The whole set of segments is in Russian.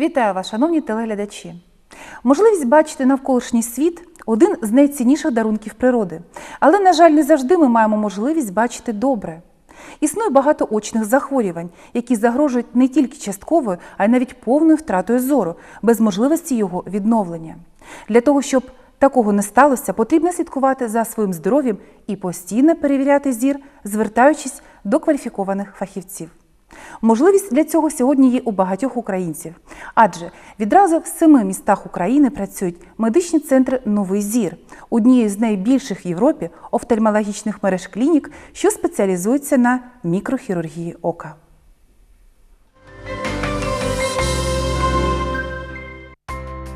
Вітаю вас, шановні телеглядачі. Можливість бачити навколишній світ один з найцінніших дарунків природи. Але, на жаль, не завжди ми маємо можливість бачити добре. Існує багато очних захворювань, які загрожують не тільки частковою, а й навіть повною втратою зору, без можливості його відновлення. Для того, щоб такого не сталося, потрібно слідкувати за своїм здоров'ям і постійно перевіряти зір, звертаючись до кваліфікованих фахівців. Можливість для цього сьогодні є у багатьох українців, адже відразу в семи містах України працюють медичні центри Новий зір, однією з найбільших в Європі офтальмологічних мереж клінік, що спеціалізуються на мікрохірургії ока.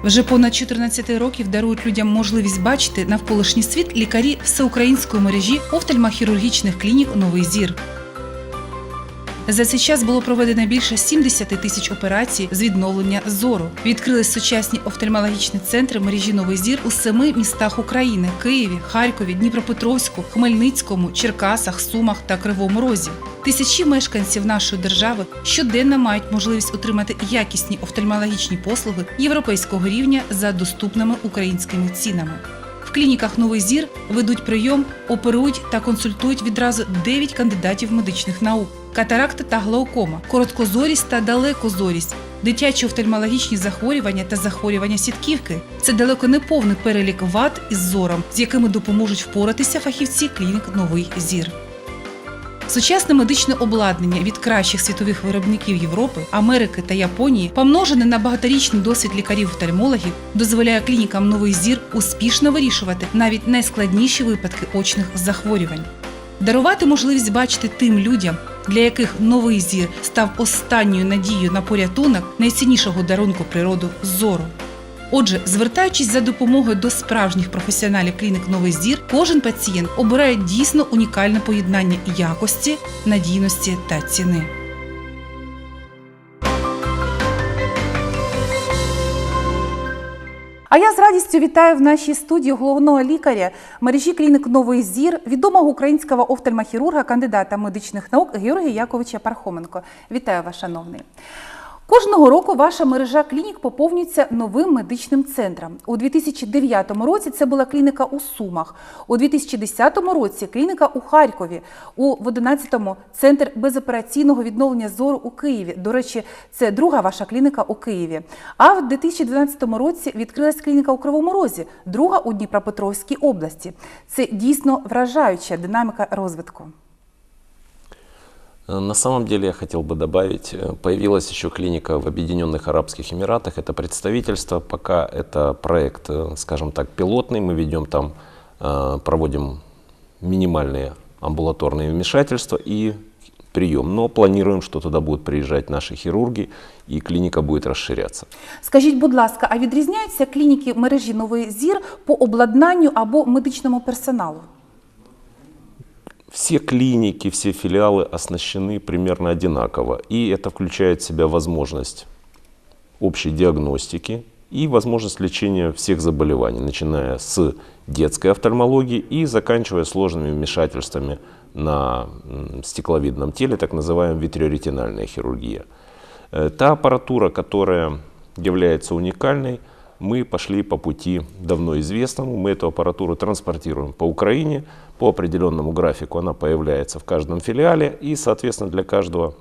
Вже понад 14 років дарують людям можливість бачити навколишній світ лікарі всеукраїнської мережі офтальмохірургічних клінік Новий зір. За цей час було проведено більше 70 тисяч операцій з відновлення зору. Відкрились сучасні офтальмологічні центри мережі Новий зір у семи містах України: Києві, Харкові, Дніпропетровську, Хмельницькому, Черкасах, Сумах та Кривому Розі. Тисячі мешканців нашої держави щоденно мають можливість отримати якісні офтальмологічні послуги європейського рівня за доступними українськими цінами. В клініках Новий зір ведуть прийом, оперують та консультують відразу 9 кандидатів медичних наук: катаракта та глаукома, короткозорість та далекозорість, дитячі офтальмологічні захворювання та захворювання сітківки. Це далеко не повний перелік вад із зором, з якими допоможуть впоратися фахівці клінік Новий зір. Сучасне медичне обладнання від кращих світових виробників Європи, Америки та Японії, помножене на багаторічний досвід лікарів-офтальмологів, дозволяє клінікам новий зір успішно вирішувати навіть найскладніші випадки очних захворювань. Дарувати можливість бачити тим людям, для яких новий зір став останньою надією на порятунок найціннішого дарунку природу зору. Отже, звертаючись за допомогою до справжніх професіоналів клінік Новий зір, кожен пацієнт обирає дійсно унікальне поєднання якості, надійності та ціни. А я з радістю вітаю в нашій студії головного лікаря мережі клінік Новий зір, відомого українського офтальмохірурга, кандидата медичних наук Георгія Яковича Пархоменко. Вітаю вас, шановний. Кожного року ваша мережа клінік поповнюється новим медичним центром. У 2009 році це була клініка у Сумах, у 2010 році клініка у Харкові, у 2011 центр безопераційного відновлення зору у Києві. До речі, це друга ваша клініка у Києві. А в 2012 році відкрилась клініка у Кривому Розі, друга у Дніпропетровській області. Це дійсно вражаюча динаміка розвитку. На самом деле я хотел бы добавить, э, появилась еще клиника в Объединенных Арабских Эмиратах. Это представительство, пока это проект, э, скажем так, пилотный. Мы ведем там, э, проводим минимальные амбулаторные вмешательства и прием. Но планируем, что туда будут приезжать наши хирурги, и клиника будет расширяться. Скажіть, будь ласка, а відрізняються клініки мережі Новий зір по обладнанню або медичному персоналу? Все клиники, все филиалы оснащены примерно одинаково. И это включает в себя возможность общей диагностики и возможность лечения всех заболеваний, начиная с детской офтальмологии и заканчивая сложными вмешательствами на стекловидном теле, так называемая витреоретинальная хирургия. Э, Та аппаратура, которая является уникальной, мы пошли по пути давно известному. Мы эту аппаратуру транспортируем по Украине. По определенному графику она появляется в каждом филиале. И, соответственно, для каждого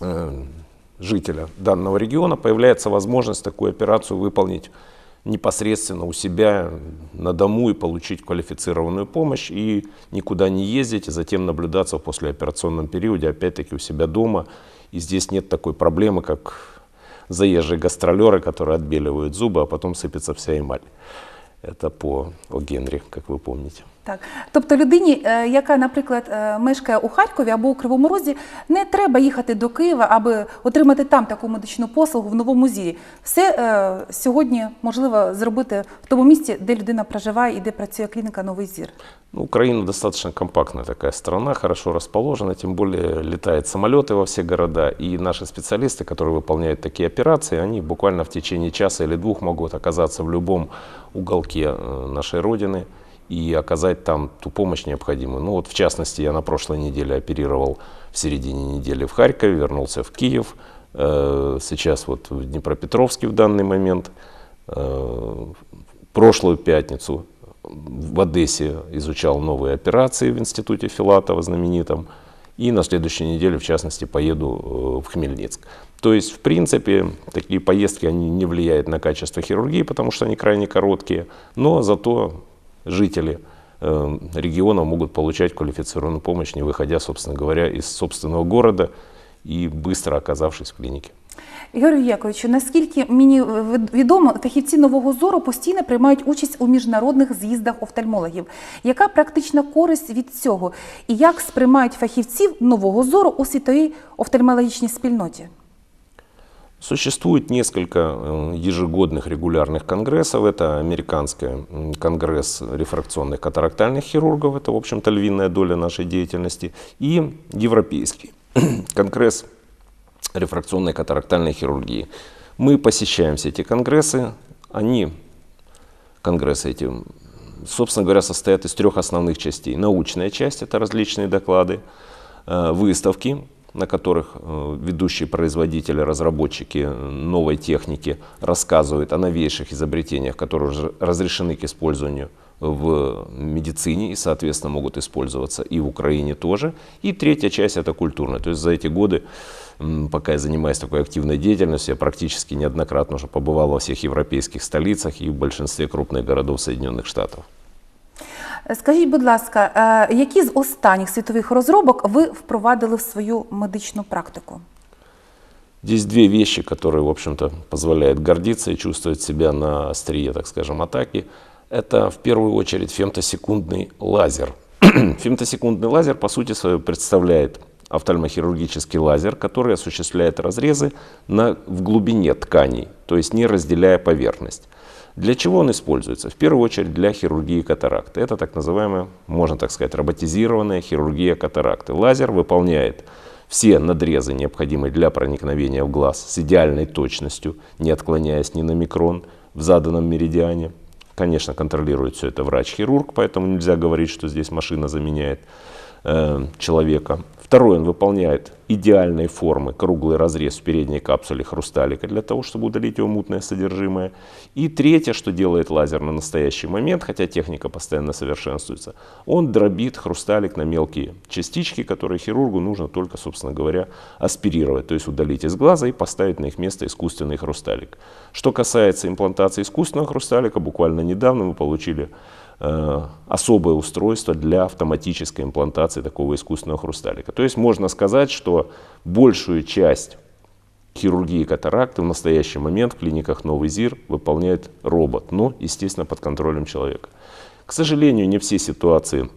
э, жителя данного региона появляется возможность такую операцию выполнить непосредственно у себя на дому и получить квалифицированную помощь и никуда не ездить, и затем наблюдаться в послеоперационном периоде опять-таки у себя дома. И здесь нет такой проблемы, как заезжие гастролеры, которые отбеливают зубы, а потом сыпется вся эмаль. Это по О. Генри, как вы помните. Так, тобто людині, е, яка, наприклад, е, мешкає у Харкові або у Кривому Розі, не треба їхати до Києва, аби отримати там таку медичну послугу в новому зірі. Все е, сьогодні можливо зробити в тому місці, де людина проживає і де працює клініка Новий зір. Ну, Украина достаточно компактная такая страна, хорошо расположена, тем более летают самолеты во все города, и наши специалисты, которые выполняют такие операции, они буквально в течение часа или двух могут оказаться в любом уголке э, нашей Родины И оказать там ту помощь необходимую. Ну вот в частности, я на прошлой неделе оперировал в середине недели в Харькове, вернулся в Киев, э, сейчас вот в Днепропетровске в данный момент. Э, прошлую пятницу в Одессе изучал новые операции в институте Филатова знаменитом. И на следующей неделе, в частности, поеду э, в Хмельницк. То есть, в принципе, такие поездки они не влияют на качество хирургии, потому что они крайне короткие. Но зато жители э, региона могут получать квалифицированную помощь, не выходя, собственно говоря, из собственного города и быстро оказавшись в клинике. Ігорю Яковичу, наскільки мені відомо, фахівці нового зору постійно приймають участь у міжнародних з'їздах офтальмологів. Яка практична користь від цього? І як сприймають фахівців нового зору у світовій офтальмологічній спільноті? Существует несколько э, ежегодных регулярных конгрессов. Это американский конгресс рефракционных катарактальных хирургов, это, в общем-то, львиная доля нашей деятельности, и европейский конгресс рефракционной катарактальной хирургии. Мы посещаем все эти конгрессы. Они, конгрессы эти, собственно говоря, состоят из трех основных частей. Научная часть – это различные доклады, э, выставки, на которых э, ведущие производители, разработчики новой техники рассказывают о новейших изобретениях, которые разрешены к использованию в медицине и, соответственно, могут использоваться и в Украине тоже. И третья часть – это культурная. То есть за эти годы, пока я занимаюсь такой активной деятельностью, я практически неоднократно уже побывал во всех европейских столицах и в большинстве крупных городов Соединенных Штатов. Скажіть, будь ласка, е, які з останніх світових розробок ви впровадили в свою медичну практику? Здесь две вещи, которые, в общем-то, позволяют гордиться и чувствовать себя на острие, так скажем, атаки. Это в первую очередь фемтосекундный лазер. Фемтосекундный лазер, по сути своей, представляет офтальмохирургический лазер, который осуществляет разрезы на, в глубине тканей, то есть не разделяя поверхность. Для чего он используется? В первую очередь для хирургии катаракты. Это так называемая, можно так сказать, роботизированная хирургия катаракты. Лазер выполняет все надрезы, необходимые для проникновения в глаз, с идеальной точностью, не отклоняясь ни на микрон в заданном меридиане. Конечно, контролирует все это врач-хирург, поэтому нельзя говорить, что здесь машина заменяет э, человека. Второй, он выполняет идеальной формы круглый разрез в передней капсуле хрусталика для того, чтобы удалить его мутное содержимое. И третье, что делает лазер на настоящий момент, хотя техника постоянно совершенствуется, он дробит хрусталик на мелкие частички, которые хирургу нужно только, собственно говоря, аспирировать, то есть удалить из глаза и поставить на их место искусственный хрусталик. Что касается имплантации искусственного хрусталика, буквально недавно мы получили особое устройство для автоматической имплантации такого искусственного хрусталика. То есть можно сказать, что большую часть хирургии катаракты в настоящий момент в клиниках Новый ЗИР выполняет робот, но, естественно, под контролем человека. К сожалению, не все ситуации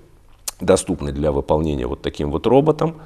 доступны для выполнения вот таким вот роботом.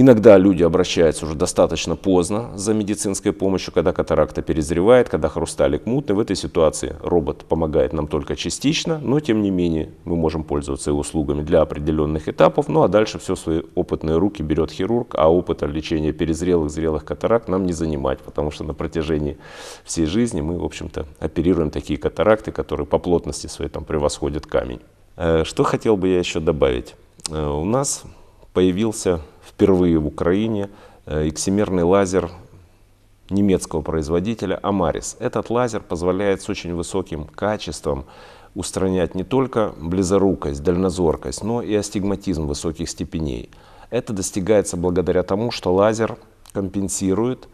Иногда люди обращаются уже достаточно поздно за медицинской помощью, когда катаракта перезревает, когда хрусталик мутный. В этой ситуации робот помогает нам только частично, но тем не менее мы можем пользоваться его услугами для определенных этапов. Ну а дальше все свои опытные руки берет хирург, а опыта лечения перезрелых, зрелых катаракт нам не занимать, потому что на протяжении всей жизни мы, в общем-то, оперируем такие катаракты, которые по плотности своей там превосходят камень. Э, что хотел бы я еще добавить? Э, у нас появился впервые в Украине э, эксимерный лазер немецкого производителя Amaris. Этот лазер позволяет с очень высоким качеством устранять не только близорукость, дальнозоркость, но и астигматизм высоких степеней. Это достигается благодаря тому, что лазер компенсирует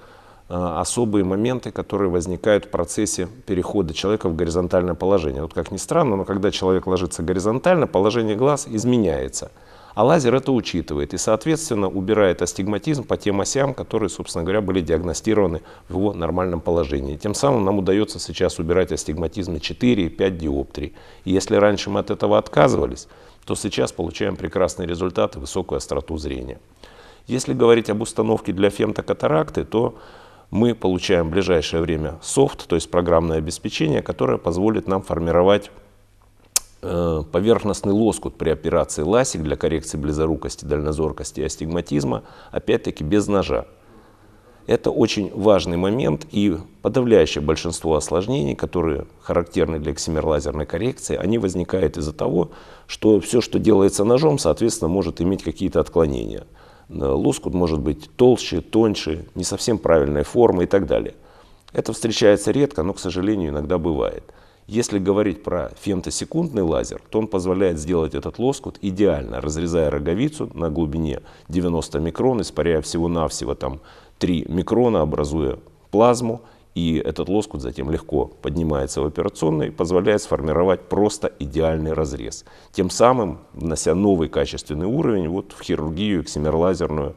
э, особые моменты, которые возникают в процессе перехода человека в горизонтальное положение. Вот как ни странно, но когда человек ложится горизонтально, положение глаз изменяется – а лазер это учитывает и, соответственно, убирает астигматизм по тем осям, которые, собственно говоря, были диагностированы в его нормальном положении. Тем самым нам удается сейчас убирать астигматизм на 4 и 5 диоптрий. И если раньше мы от этого отказывались, то сейчас получаем прекрасные результаты, высокую остроту зрения. Если говорить об установке для фемтокатаракты, то мы получаем в ближайшее время софт, то есть программное обеспечение, которое позволит нам формировать поверхностный лоскут при операции ласик для коррекции близорукости, дальнозоркости и астигматизма, опять-таки без ножа. Это очень важный момент и подавляющее большинство осложнений, которые характерны для эксимерлазерной коррекции, они возникают из-за того, что все, что делается ножом, соответственно, может иметь какие-то отклонения. Э, Лоскут может быть толще, тоньше, не совсем правильной формы и так далее. Это встречается редко, но, к сожалению, иногда бывает. Если говорить про фемтосекундный лазер, то он позволяет сделать этот лоскут идеально, разрезая роговицу на глубине 90 микрон, испаряя всего-навсего там 3 микрона, образуя плазму, и этот лоскут затем легко поднимается в операционной, позволяет сформировать просто идеальный разрез. Тем самым внося новый качественный уровень вот в хирургию, эксимерлазерную,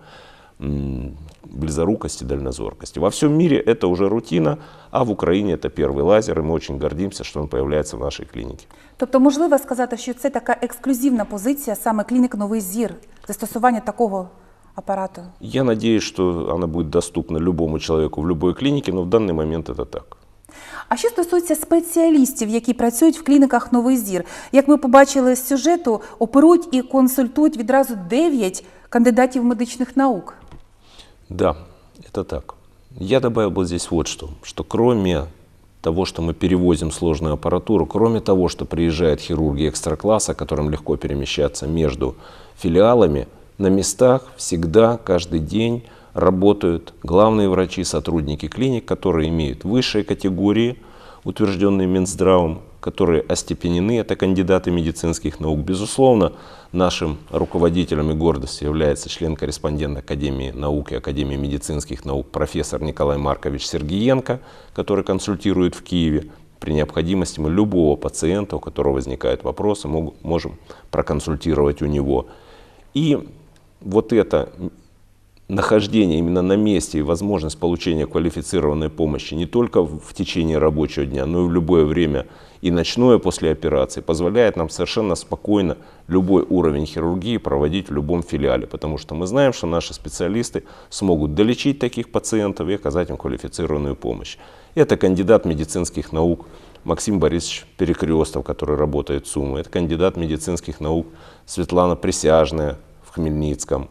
близорукости, дальнозоркости. Во всем мире это уже рутина, а в Украине это первый лазер, и мы очень гордимся, что он появляется в нашей клинике. Тобто, можливо сказати, що це така ексклюзивна позиція саме клінік Новий Зір, застосування такого апарату. Я надеюсь, что она будет доступна любому человеку в любой клинике, но в данный момент это так. А що стосується спеціалістів, які працюють в клініках Новий Зір, як ми побачили з сюжету, оперують і консультують відразу 9 кандидатів медичних наук. Да, это так. Я добавил бы здесь вот что, что кроме того, что мы перевозим сложную аппаратуру, кроме того, что приезжают хирурги экстра-класса, которым легко перемещаться между филиалами, на местах всегда, каждый день работают главные врачи, сотрудники клиник, которые имеют высшие категории, утвержденные Минздравом, которые остепенены, это кандидаты медицинских наук. Безусловно, нашим руководителем и гордостью является член-корреспондент Академии наук и Академии медицинских наук профессор Николай Маркович Сергиенко, который консультирует в Киеве. При необходимости мы любого пациента, у которого возникают вопросы, можем проконсультировать у него. И вот это нахождение именно на месте и возможность получения квалифицированной помощи не только в течение рабочего дня, но и в любое время и ночное после операции позволяет нам совершенно спокойно любой уровень хирургии проводить в любом филиале, потому что мы знаем, что наши специалисты смогут долечить таких пациентов и оказать им квалифицированную помощь. Это кандидат медицинских наук Максим Борисович Перекрестов, который работает в СУМу. Это кандидат медицинских наук Светлана Присяжная в Хмельницком.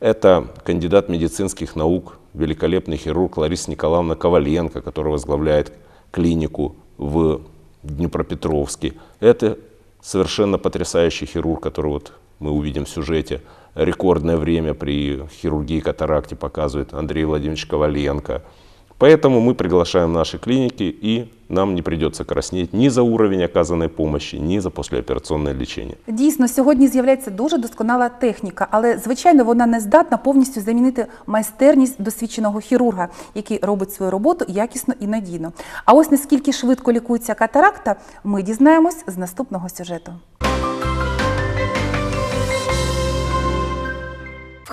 Это кандидат медицинских наук, великолепный хирург Лариса Николаевна Коваленко, которая возглавляет клинику в Днепропетровске. Это совершенно потрясающий хирург, который вот мы увидим в сюжете. Рекордное время при хирургии катаракте показывает Андрей Владимирович Коваленко. Поэтому мы приглашаем наши клиники, и нам не придется краснеть ни за уровень оказанной помощи, ни за послеоперационное лечение. Дійсно, сьогодні з'являється дуже досконала техніка, але звичайно вона не здатна повністю замінити майстерність досвідченого хірурга, який робить свою роботу якісно і надійно. А ось наскільки швидко лікується катаракта, ми дізнаємось з наступного сюжету.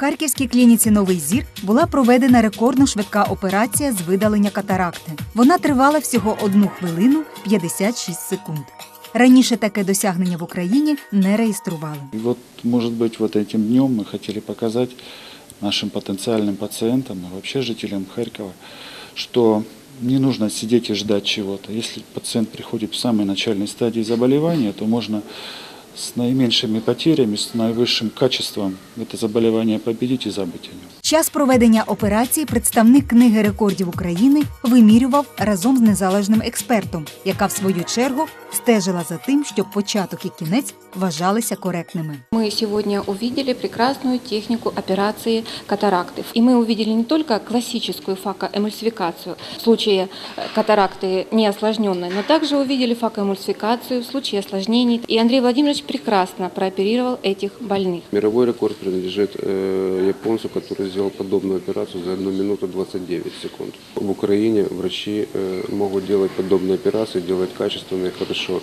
Харківській клініці Новий зір була проведена рекордно швидка операція з видалення катаракти. Вона тривала всього 1 хвилину 56 секунд. Раніше таке досягнення в Україні не реєстрували. И вот, может быть, вот этим днем мы хотели показать нашим потенциальным пациентам и вообще жителям Харькова, что не нужно сидеть и ждать чего-то. Если пациент приходит в самой начальной стадии заболевания, то можно с наименьшими потерями, с наивысшим качеством это заболевание победить и забыть о нем. Час проведення операції представник книги рекордів України вимірював разом з незалежним експертом, яка в свою чергу стежила за тим, щоб початок і кінець вважалися коректними. Мы сегодня увидели прекрасную технику операции катаракты. И мы увидели не только классическую факоэмульсификацию в случае э, катаракты неосложненной, но также увидели факоэмульсификацию в случае осложнений. И Андрей Владимирович прекрасно прооперировал этих больных. Мировой рекорд принадлежит э, японцу, который сделал подобную операцию за 1 минуту 29 секунд. В Украине врачи э, могут делать подобные операции, делать качественно и хорошо.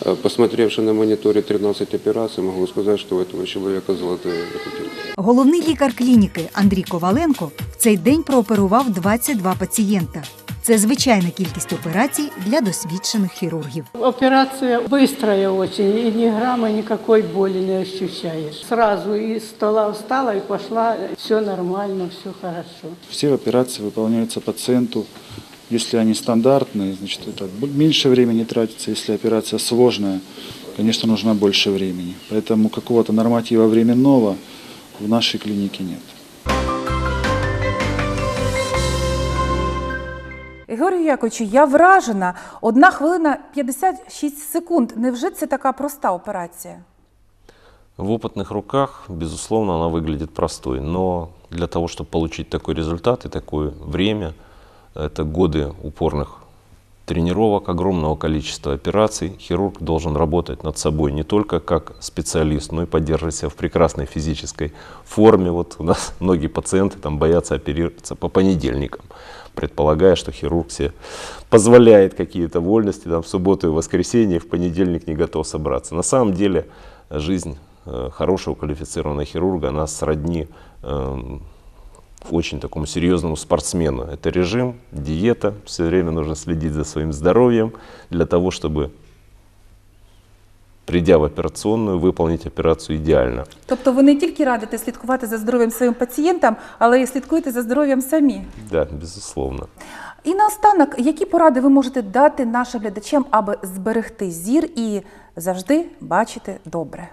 Э, посмотревши на мониторе 13 операций, могу сказать, что у этого человека золотые руки. Головний лікар клініки Андрій Коваленко в цей день прооперував 22 пацієнта. Це звичайна кількість операцій для досвідчених хірургів. Операция быстрая очень, и ни грамма никакой боли не ощущаешь. Сразу из стола встала и пошла, все нормально, все хорошо. Все операции выполняются пациенту. Если они стандартные, значит, это бо- меньше времени тратится. Если операция сложная, конечно, нужно больше времени. Поэтому какого-то норматива временного в нашей клинике нет. Георгію Яковичу, я вражена. Одна хвилина 56 секунд. Невже це така проста операція? В опытных руках, безусловно, она выглядит простой, но для того, чтобы получить такой результат и такое время, это годы упорных тренировок, огромного количества операций. Хирург должен работать над собой не только как специалист, но и поддерживать себя в прекрасной физической форме. Вот у нас многие пациенты там боятся оперироваться по понедельникам, предполагая, что хирург себе позволяет какие-то вольности там, в субботу и воскресенье, в понедельник не готов собраться. На самом деле жизнь э, хорошего квалифицированного хирурга, она сродни эм, очень такому серьезному спортсмену. Это режим, диета, все время нужно следить за своим здоровьем для того, чтобы, придя в операционную, выполнить операцию идеально. Тобто ви не тільки радите слідкувати за здоров'ям своїм пацієнтам, але й слідкуєте за здоров'ям самі. Да, безусловно. І наостанок, які поради ви можете дати нашим глядачам, аби зберегти зір і завжди бачити добре?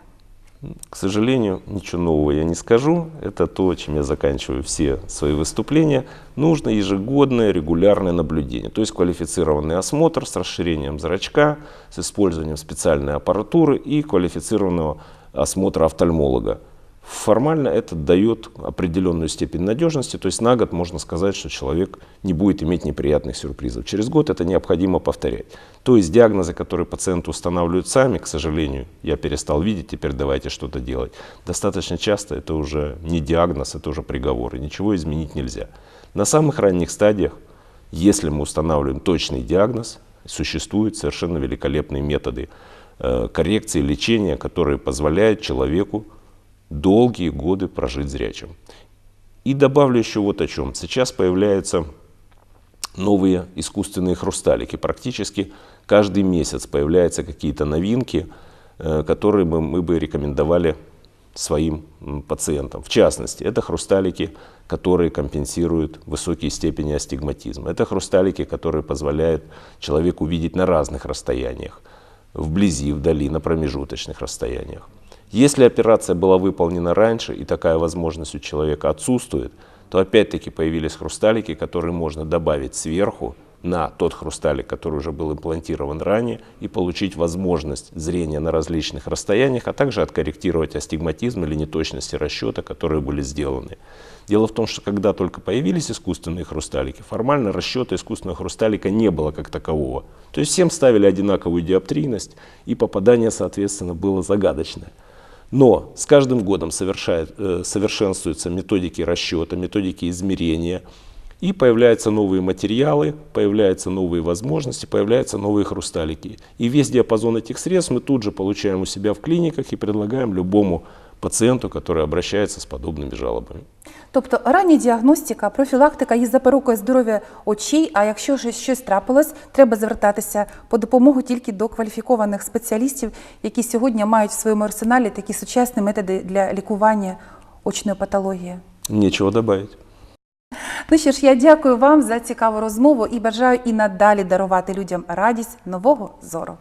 К сожалению, ничего нового я не скажу. Это то, чем я заканчиваю все свои выступления. Нужно ежегодное регулярное наблюдение, то есть квалифицированный осмотр с расширением зрачка, с использованием специальной аппаратуры и квалифицированного осмотра офтальмолога. Формально это дает определенную степень надежности, то есть на год можно сказать, что человек не будет иметь неприятных сюрпризов. Через год это необходимо повторять. То есть диагнозы, которые пациенты устанавливают сами, к сожалению, я перестал видеть, теперь давайте что-то делать. Достаточно часто это уже не диагноз, это уже приговор, и ничего изменить нельзя. На самых ранних стадиях, если мы устанавливаем точный диагноз, существуют совершенно великолепные методы э, коррекции, лечения, которые позволяют человеку долгие годы прожить зрячим. И добавлю еще вот о чем. Сейчас появляются новые искусственные хрусталики. Практически каждый месяц появляются какие-то новинки, э, которые бы мы бы рекомендовали своим пациентам. В частности, это хрусталики, которые компенсируют высокие степени астигматизма. Это хрусталики, которые позволяют человеку видеть на разных расстояниях. Вблизи, вдали, на промежуточных расстояниях. Если операция была выполнена раньше и такая возможность у человека отсутствует, то опять-таки появились хрусталики, которые можно добавить сверху на тот хрусталик, который уже был имплантирован ранее, и получить возможность зрения на различных расстояниях, а также откорректировать астигматизм или неточности расчета, которые были сделаны. Дело в том, что когда только появились искусственные хрусталики, формально расчета искусственного хрусталика не было как такового. То есть всем ставили одинаковую диоптрийность, и попадание, соответственно, было загадочное. Но с каждым годом совершает, э, совершенствуются методики расчета, методики измерения, и появляются новые материалы, появляются новые возможности, появляются новые хрусталики. И весь диапазон этих средств мы тут же получаем у себя в клиниках и предлагаем любому пациенту, который обращается с подобными жалобами. Тобто рання діагностика, профілактика є запорукою здоров'я очей. А якщо ж щось трапилось, треба звертатися по допомогу тільки до кваліфікованих спеціалістів, які сьогодні мають в своєму арсеналі такі сучасні методи для лікування очної патології. Нечего добавить. Ну що ж, я дякую вам за цікаву розмову і бажаю і надалі дарувати людям радість нового зору.